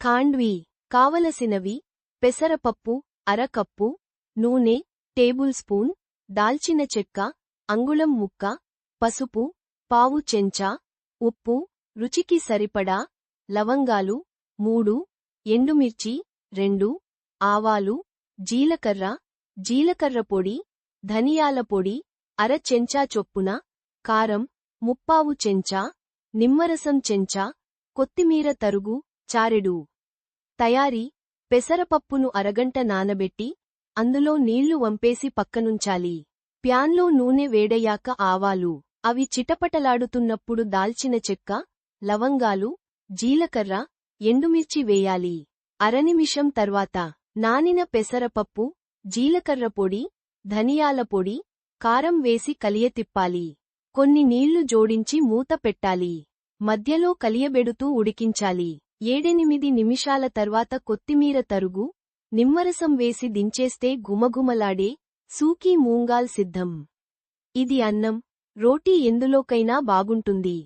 ఖాండ్వీ కావలసినవి పెసరపప్పు అరకప్పు నూనె టేబుల్ స్పూన్ దాల్చిన చెక్క అంగుళం ముక్క పసుపు పావు చెంచా ఉప్పు రుచికి సరిపడా లవంగాలు మూడు ఎండుమిర్చి రెండు ఆవాలు జీలకర్ర జీలకర్ర పొడి ధనియాల పొడి అర చెంచా చొప్పున కారం ముప్పావు చెంచా నిమ్మరసం చెంచా కొత్తిమీర తరుగు చారెడు. తయారీ పెసరపప్పును అరగంట నానబెట్టి అందులో నీళ్ళు వంపేసి పక్కనుంచాలి. ప్యాన్లో నూనె వేడయ్యాక ఆవాలు. అవి చిటపటలాడుతున్నప్పుడు దాల్చిన చెక్క లవంగాలు జీలకర్ర ఎండుమిర్చి వేయాలి. అరనిమిషం తర్వాత నానిన పెసరపప్పు జీలకర్ర పొడి ధనియాల పొడి కారం వేసి కలియతిప్పాలి కొన్ని నీళ్ళు జోడించి మూత పెట్టాలి. మధ్యలో కలియబెడుతూ ఉడికించాలి. ఏడెనిమిది నిమిషాల తర్వాత కొత్తిమీర తరుగు నిమ్మరసం వేసి దించేస్తే గుమగుమలాడే సూకీ మూంగాల్ సిద్ధం. ఇది అన్నం రోటీ ఎందులోకైనా బాగుంటుంది.